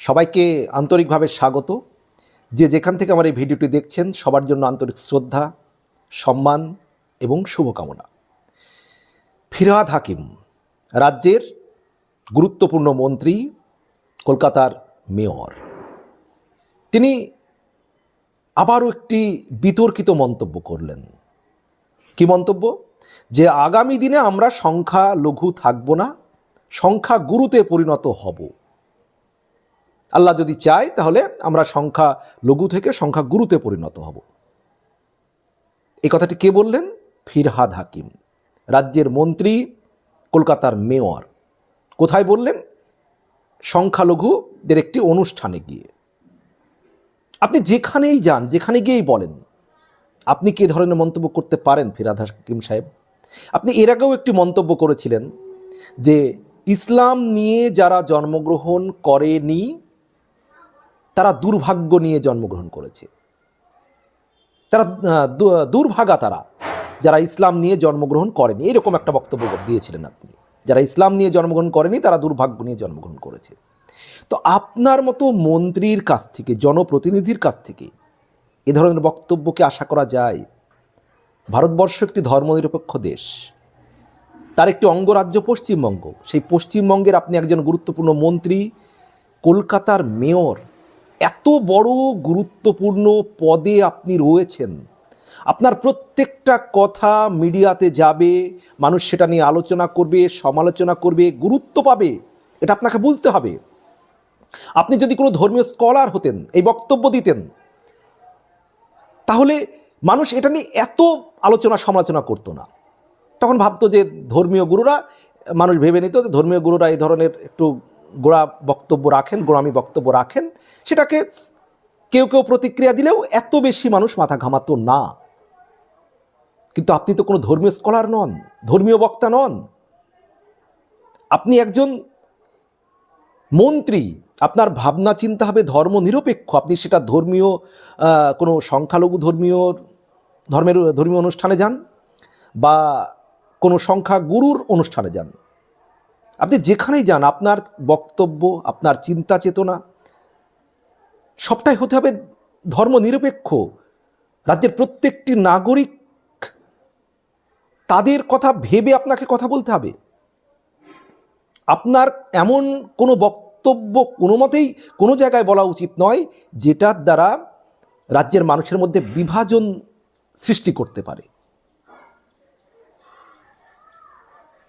সবাইকে আন্তরিকভাবে স্বাগত। যে যেখান থেকে আমার এই ভিডিওটি দেখছেন, সবার জন্য আন্তরিক শ্রদ্ধা, সম্মান এবং শুভকামনা। ফিরহাদ হাকিম, রাজ্যের গুরুত্বপূর্ণ মন্ত্রী, কলকাতার মেয়র। তিনি আবারও একটি বিতর্কিত মন্তব্য করলেন। কি মন্তব্য? যে আগামী দিনে আমরা সংখ্যা লঘু থাকব না সংখ্যা গুরুতে পরিণত হব। আল্লাহ যদি চায়, তাহলে আমরা সংখ্যা লঘু থেকে সংখ্যা গুরুতে পরিণত হব। এই কথাটি কে বললেন? ফিরহাদ হাকিম। রাজ্যের মন্ত্রী, কলকাতার মেয়র। কোথায় বললেন? সংখ্যালঘুদের একটি অনুষ্ঠানে গিয়ে। আপনি যেখানেই যান, যেখানে গিয়েই বলেন, আপনি কে ধরনের মন্তব্য করতে পারেন ফিরাদ হাকিম সাহেব? আপনি এর আগেও একটি মন্তব্য করেছিলেন যে, ইসলাম নিয়ে যারা জন্মগ্রহণ করেনি তারা দুর্ভাগ্য নিয়ে জন্মগ্রহণ করেছে। তারা দুর্ভাগা তারা, যারা ইসলাম নিয়ে জন্মগ্রহণ করেনি। এরকম একটা বক্তব্য দিয়েছিলেন আপনি। যারা ইসলাম নিয়ে জন্মগ্রহণ করেনি, তারা দুর্ভাগ্য নিয়ে জন্মগ্রহণ করেছে। তো আপনার মতো মন্ত্রীর কাছ থেকে, জনপ্রতিনিধির কাছ থেকে এ ধরনের বক্তব্যকে আশা করা যায়? ভারতবর্ষ একটি ধর্মনিরপেক্ষ দেশ। তার একটি অঙ্গরাজ্য পশ্চিমবঙ্গ। সেই পশ্চিমবঙ্গের আপনি একজন গুরুত্বপূর্ণ মন্ত্রী, কলকাতার মেয়র এত বড় গুরুত্বপূর্ণ পদে আপনি রয়েছেন। আপনার প্রত্যেকটা কথা মিডিয়াতে যাবে, মানুষ সেটা নিয়ে আলোচনা করবে, সমালোচনা করবে, গুরুত্ব পাবে, এটা আপনাকে বুঝতে হবে। আপনি যদি কোনো ধর্মীয় স্কলার হতেন, এই বক্তব্য দিতেন, তাহলে মানুষ এটা নিয়ে এত আলোচনা সমালোচনা করতো না। তখন ভাবতো যে ধর্মীয় গুরুরা, মানুষ ভেবে নিত যে ধর্মীয় গুরুরা এই ধরনের একটু গোড়া বক্তব্য রাখেন, গোড়ামি বক্তব্য রাখেন, সেটাকে কেউ কেউ প্রতিক্রিয়া দিলেও এত বেশি মানুষ মাথা ঘামাতো না। কিন্তু আপনি তো কোনো ধর্মীয় স্কলার নন, ধর্মীয় বক্তা নন। আপনি একজন মন্ত্রী, আপনার ভাবনা চিন্তা হবে ধর্ম নিরপেক্ষ আপনি সেটা ধর্মীয় কোনো সংখ্যালঘু ধর্মীয়, ধর্মের, ধর্মীয় অনুষ্ঠানে যান বা কোনো সংখ্যা গুরুর অনুষ্ঠানে যান। আপনি যেখানেই যান, আপনার বক্তব্য, আপনার চিন্তা চেতনা, সবটাই হতে হবে ধর্ম নিরপেক্ষ রাজ্যের প্রত্যেকটি নাগরিক তাদের কথা ভেবে আপনাকে কথা বলতে হবে। আপনার এমন কোনো বক্তব্য কোনো মতেই কোনো জায়গায় বলা উচিত নয় যেটার দ্বারা রাজ্যের মানুষের মধ্যে বিভাজন সৃষ্টি করতে পারে।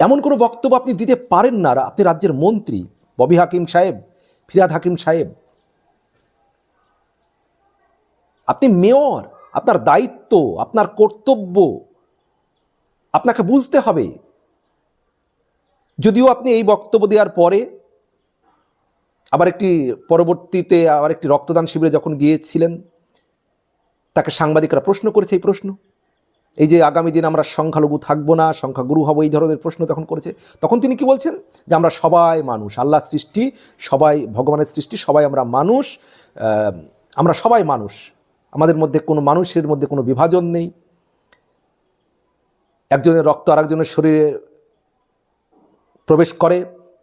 এমন কোনো বক্তব্য আপনি দিতে পারেন না। আপনি রাজ্যের মন্ত্রী, ববি হাকিম সাহেব, ফিরাদ হাকিম সাহেব। আপনি মেয়র, আপনার দায়িত্ব, আপনার কর্তব্য, আপনাকে বুঝতে হবে। যদিও আপনি এই বক্তব্য দেওয়ার পরে আবার একটি পরবর্তীতে আবার একটি রক্তদান শিবিরে যখন গিয়েছিলেন, তাকে সাংবাদিকরা প্রশ্ন করেছে এই প্রশ্ন। এই যে আগামী দিন আমরা সংখ্যালঘু থাকব না, সংখ্যাগুরু হব, এই ধরনের প্রশ্ন তখন করেছে, তখন তিনি কি বলছেন? যে আমরা সবাই মানুষ আল্লাহ সৃষ্টি, সবাই, ভগবানের সৃষ্টি, সবাই আমরা মানুষ আমরা সবাই মানুষ। আমাদের মধ্যে কোনো মানুষের মধ্যে কোনো বিভাজন নেই। একজনের রক্ত আরেকজনের শরীরে প্রবেশ করে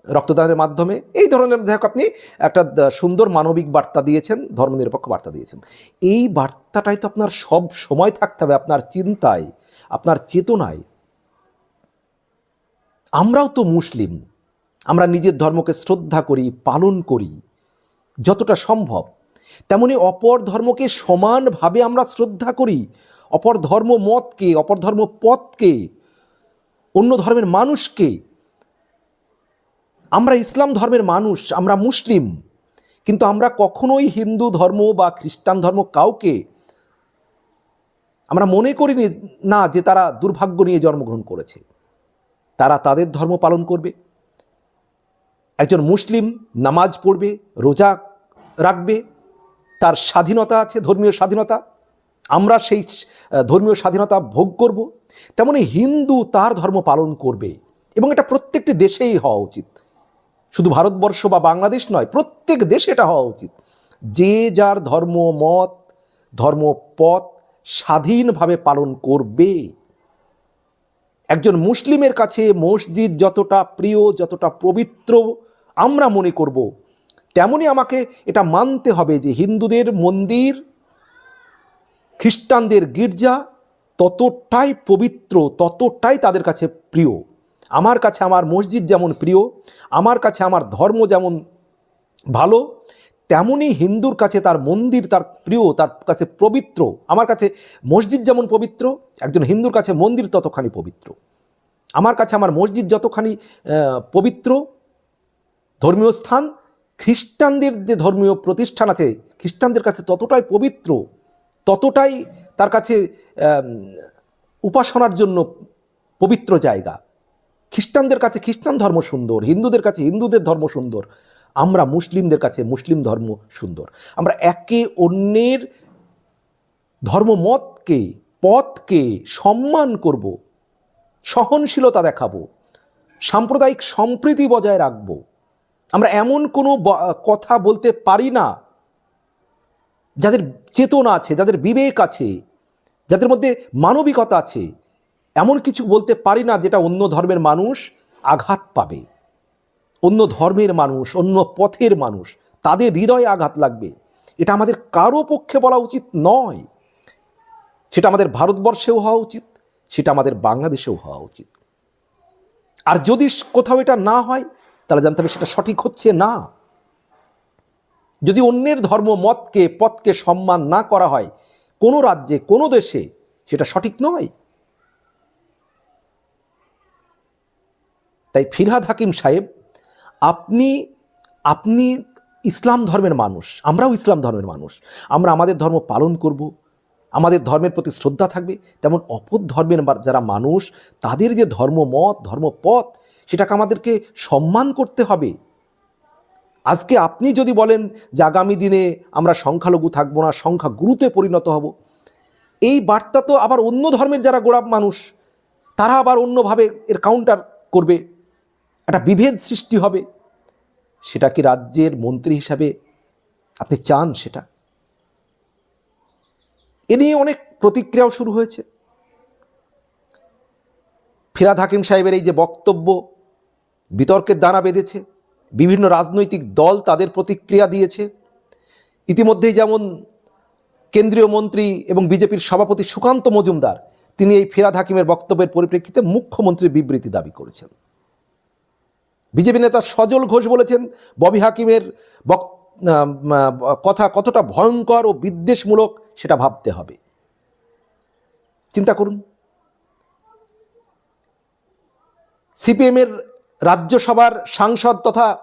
রক্তদানের মাধ্যমে। এই ধরনের যাই আপনি একটা সুন্দর মানবিক বার্তা দিয়েছেন, ধর্মনিরপেক্ষ বার্তা দিয়েছেন। এই বার্তাটাই তো আপনার সব সময় থাকতে হবে, আপনার চিন্তায়, আপনার চেতনায়। আমরাও তো মুসলিম। আমরা নিজের ধর্মকে শ্রদ্ধা করি, পালন করি, যতটা সম্ভব। তেমনি অপর ধর্মকে সমানভাবে আমরা শ্রদ্ধা করি। অপর ধর্ম মতকে, অপর ধর্ম পথকে, অন্য ধর্মের মানুষকে। আমরা ইসলাম ধর্মের মানুষ, আমরা মুসলিম, কিন্তু আমরা কখনোই হিন্দু ধর্ম বা খ্রিস্টান ধর্ম কাউকে আমরা মনে করিনি না যে তারা দুর্ভাগ্য নিয়ে জন্মগ্রহণ করেছে। তারা তাদের ধর্ম পালন করবে। একজন মুসলিম নামাজ পড়বে, রোজা রাখবে, তার স্বাধীনতা আছে, ধর্মীয় স্বাধীনতা। আমরা সেই ধর্মীয় স্বাধীনতা ভোগ করব। তেমনি হিন্দু তার ধর্ম পালন করবে এবং এটা প্রত্যেকটি দেশেই হওয়া উচিত। শুধু ভারতবর্ষ বা বাংলাদেশ নয়, প্রত্যেক দেশে এটা হওয়া উচিত। যে যার ধর্ম, মত ধর্মপথ স্বাধীনভাবে পালন করবে। একজন মুসলিমের কাছে মসজিদ যতটা প্রিয়, যতটা পবিত্র আমরা মনে করব তেমনই আমাকে এটা মানতে হবে যে হিন্দুদের মন্দির, খ্রিস্টানদের গির্জা ততটাই পবিত্র, ততটাই তাদের কাছে প্রিয়। আমার কাছে আমার মসজিদ যেমন প্রিয়, আমার কাছে আমার ধর্ম যেমন ভালো তেমনই হিন্দুর কাছে তার মন্দির, তার প্রিয়, তার কাছে পবিত্র। আমার কাছে মসজিদ যেমন পবিত্র, একজন হিন্দুর কাছে মন্দির ততখানি পবিত্র। আমার কাছে আমার মসজিদ যতখানি পবিত্র, ধর্মীয় স্থান, খ্রিস্টানদের যে ধর্মীয় প্রতিষ্ঠান আছে, খ্রিস্টানদের কাছে ততটাই পবিত্র, ততটাই তার কাছে উপাসনার জন্য পবিত্র জায়গা। খ্রিস্টানদের কাছে খ্রিস্টান ধর্ম সুন্দর, হিন্দুদের কাছে হিন্দুদের ধর্ম সুন্দর, আমরা মুসলিমদের কাছে মুসলিম ধর্ম সুন্দর। আমরা একে অন্যের ধর্মমতকে, পথকে সম্মান করব, সহনশীলতা দেখাবো, সাম্প্রদায়িক সম্প্রীতি বজায় রাখব। আমরা এমন কোনো কথা বলতে পারি না যাদের চেতনা আছে, যাদের বিবেক আছে, যাদের মধ্যে মানবিকতা আছে এমন কিছু বলতে পারি না যেটা অন্য ধর্মের মানুষ আঘাত পাবে। অন্য ধর্মের মানুষ, অন্য পথের মানুষ, তাদের হৃদয়ে আঘাত লাগবে। এটা আমাদের কারও পক্ষে বলা উচিত নয়। সেটা আমাদের ভারতবর্ষেও হওয়া উচিত, সেটা আমাদের বাংলাদেশেও হওয়া উচিত। আর যদি কোথাও এটা না হয়, তাহলে জানতে হবে সেটা সঠিক হচ্ছে না। যদি অন্যের ধর্ম মতকে, পথকে সম্মান না করা হয়, কোনো রাজ্যে, কোনো দেশে সেটা সঠিক নয়। তাই ফিরহাদ হাকিম সাহেব, আপনি আপনি ইসলাম ধর্মের মানুষ, আমরাও ইসলাম ধর্মের মানুষ, আমরা আমাদের ধর্ম পালন করব, আমাদের ধর্মের প্রতি শ্রদ্ধা থাকবে, তেমন অপর ধর্মের যারা মানুষ, তাদের যে ধর্মমত ধর্মপথ সেটাকে আমাদেরকে সম্মান করতে হবে। আজকে আপনি যদি বলেন যে আগামী দিনে আমরা সংখ্যালঘু থাকব না সংখ্যা গুরুতে পরিণত হব, এই বার্তা তো আবার অন্য ধর্মের যারা গোড়া মানুষ, তারা আবার অন্যভাবে এর কাউন্টার করবে। একটা বিভেদ সৃষ্টি হবে। সেটা কি রাজ্যের মন্ত্রী হিসাবে আপনি চান সেটা? এ নিয়ে অনেক প্রতিক্রিয়াও শুরু হয়েছে। ফিরাদ হাকিম সাহেবের এই যে বক্তব্য বিতর্কের দানা বেঁধেছে, বিভিন্ন রাজনৈতিক দল তাদের প্রতিক্রিয়া দিয়েছে। ইতিমধ্যেই যেমন কেন্দ্রীয় মন্ত্রী এবং বিজেপির সভাপতি সুকান্ত মজুমদার, তিনি এই ফিরাদ হাকিমের বক্তব্যের পরিপ্রেক্ষিতে মুখ্যমন্ত্রীর বিবৃতি দাবি করেছেন। বিজেপি নেতা সজল ঘোষ বলেছেন, ববি হাকিমের বক- কথা কতটা ভয়ঙ্কর ও বিদ্বেষমূলক সেটা ভাবতে হবে। চিন্তা করুন। সিপিএমের রাজ্যসভার সাংসদ তথা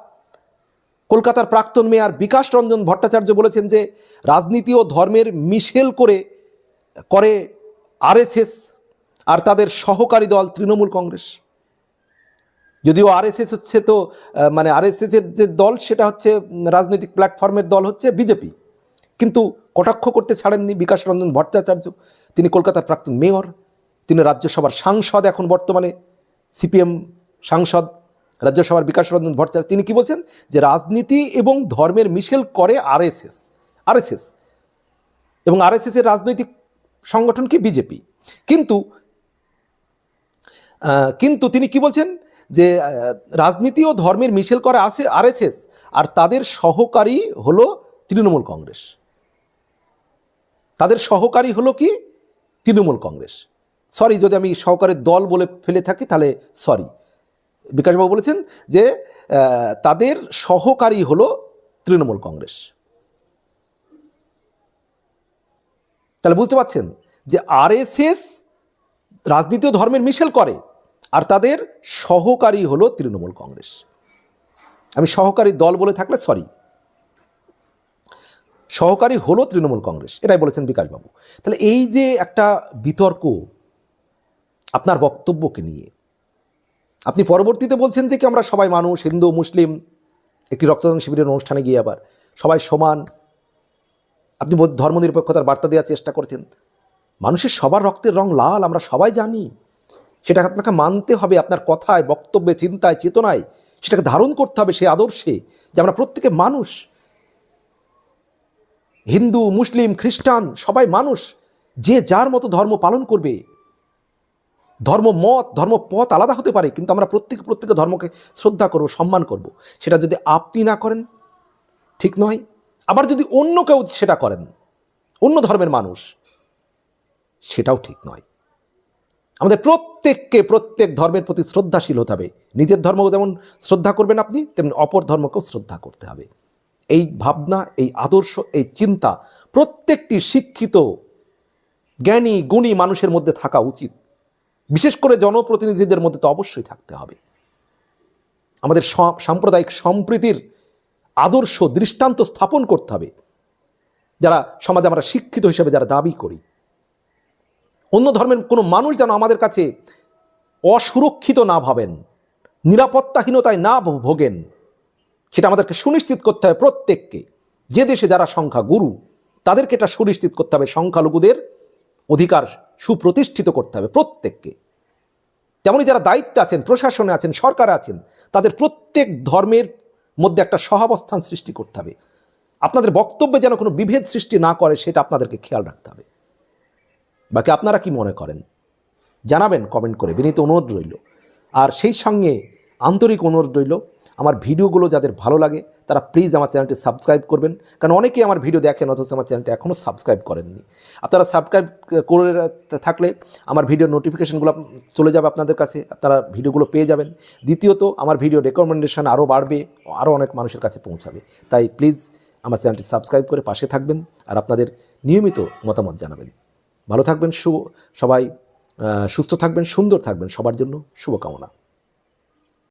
কলকাতার প্রাক্তন মেয়র বিকাশ রঞ্জন ভট্টাচার্য বলেছেন যে, রাজনীতি ও ধর্মের মিশেল করে করে আরএসএস আর তাদের সহকারী দল তৃণমূল কংগ্রেস। যদিও আরএসএস হচ্ছে তো মানে আরএসএসের যে দল, সেটা হচ্ছে রাজনৈতিক প্ল্যাটফর্মের দল হচ্ছে বিজেপি কিন্তু কটাক্ষ করতে ছাড়েননি বিকাশ রঞ্জন ভট্টাচার্য। তিনি কলকাতার প্রাক্তন মেয়র, তিনি রাজ্যসভার সাংসদ এখন বর্তমানে সিপিএম সাংসদ, রাজ্যসভার বিকাশ রঞ্জন ভট্টাচার্য। তিনি কি বলছেন? যে রাজনীতি এবং ধর্মের মিশেল করে আরএসএস আরএসএস এবং আরএসএসের রাজনৈতিক সংগঠন কি? বিজেপি কিন্তু কিন্তু তিনি কি বলছেন? যে রাজনীতি ও ধর্মের মিশেল করে আসে আরএসএস, আর তাদের সহকারী হলো তৃণমূল কংগ্রেস। তাদের সহকারী হলো কি? তৃণমূল কংগ্রেস। সরি, যদি আমি সহকারী দল বলে ফেলে থাকি, তাহলে সরি। বিকাশবাবু বলেছেন যে তাদের সহকারী হলো তৃণমূল কংগ্রেস। তাহলে বুঝতে পারছেন যে আরএসএস রাজনীতি ও ধর্মের মিশেল করে। আর তাদের সহকারী হলো তৃণমূল কংগ্রেস। আমি সহকারী দল বলে থাকলে সরি। সহকারী হলো তৃণমূল কংগ্রেস, এটাই বলেছেন বিকাশবাবু। তাহলে এই যে একটা বিতর্ক আপনার বক্তব্যকে নিয়ে, আপনি পরবর্তীতে বলছেন যে কি আমরা সবাই মানুষ, হিন্দু, মুসলিম, একটি রক্তদান শিবিরের অনুষ্ঠানে গিয়ে আবার সবাই সমান। আপনি ধর্মনিরপেক্ষতার বার্তা দেওয়ার চেষ্টা করছেন। মানুষের সবার রক্তের রং লাল, আমরা সবাই জানি। সেটা আপনাকে মানতে হবে আপনার কথায়, বক্তব্যে, চিন্তায়, চেতনায়। সেটাকে ধারণ করতে হবে সেই আদর্শে যে আমরা প্রত্যেকে মানুষ। হিন্দু, মুসলিম, খ্রিস্টান, সবাই মানুষ। যে যার মতো ধর্ম পালন করবে। ধর্ম মত, ধর্ম পথ আলাদা হতে পারে, কিন্তু আমরা প্রত্যেকে প্রত্যেকে ধর্মকে শ্রদ্ধা করব, সম্মান করব। সেটা যদি আপনি না করেন, ঠিক নয়। আবার যদি অন্য কেউ সেটা করেন, অন্য ধর্মের মানুষ, সেটাও ঠিক নয়। আমাদের প্রত্যেককে প্রত্যেক ধর্মের প্রতি শ্রদ্ধাশীল হতে হবে। নিজের ধর্মকে যেমন শ্রদ্ধা করবেন আপনি, তেমনি অপর ধর্মকেও শ্রদ্ধা করতে হবে। এই ভাবনা, এই আদর্শ, এই চিন্তা প্রত্যেকটি শিক্ষিত, জ্ঞানী, গুণী মানুষের মধ্যে থাকা উচিত। বিশেষ করে জনপ্রতিনিধিদের মধ্যে তো অবশ্যই থাকতে হবে। আমাদের সাম্প্রদায়িক সম্প্রীতির আদর্শ দৃষ্টান্ত স্থাপন করতে হবে। যারা সমাজে আমরা শিক্ষিত হিসেবে যারা দাবি করি অন্য ধর্মের কোনো মানুষ যেন আমাদের কাছে অসুরক্ষিত না ভাবেন, নিরাপত্তাহীনতায় না ভোগেন, সেটা আমাদেরকে সুনিশ্চিত করতে হবে প্রত্যেককে। যে দেশে যারা সংখ্যা গুরু তাদেরকে এটা সুনিশ্চিত করতে হবে, সংখ্যালঘুদের অধিকার সুপ্রতিষ্ঠিত করতে হবে প্রত্যেককে। তেমনই যারা দায়িত্বে আছেন, প্রশাসনে আছেন, সরকারে আছেন, তাদের প্রত্যেক ধর্মের মধ্যে একটা সহাবস্থান সৃষ্টি করতে হবে। আপনাদের বক্তব্যে যেন কোনো বিভেদ সৃষ্টি না করে, সেটা আপনাদেরকে খেয়াল রাখতে হবে। বাকি আপনারা কি মনে করেন? জানাবেন কমেন্ট করে। বিনীত অনুরোধ রইল। আর সেই সঙ্গে আন্তরিক অনুরোধ রইল, আমার ভিডিওগুলো যাদের ভালো লাগে, তারা প্লিজ আমার চ্যানেলটি সাবস্ক্রাইব করবেন। কারণ অনেকেই আমার ভিডিও দেখেন, অথচ আমার চ্যানেলটি এখনও সাবস্ক্রাইব করেননি। আপনারা সাবস্ক্রাইব করে থাকলে আমার ভিডিও নোটিফিকেশনগুলো চলে যাবে আপনাদের কাছে, আপনারা ভিডিওগুলো পেয়ে যাবেন। দ্বিতীয়ত, আমার ভিডিও রেকমেন্ডেশন আরও বাড়বে আরও অনেক মানুষের কাছে পৌঁছাবে। তাই প্লিজ আমার চ্যানেলটি সাবস্ক্রাইব করে পাশে থাকবেন, আর আপনাদের নিয়মিত মতামত জানাবেন। ভালো থাকবেন শুভ সবাই সুস্থ থাকবেন সুন্দর থাকবেন সবার জন্য শুভকামনা।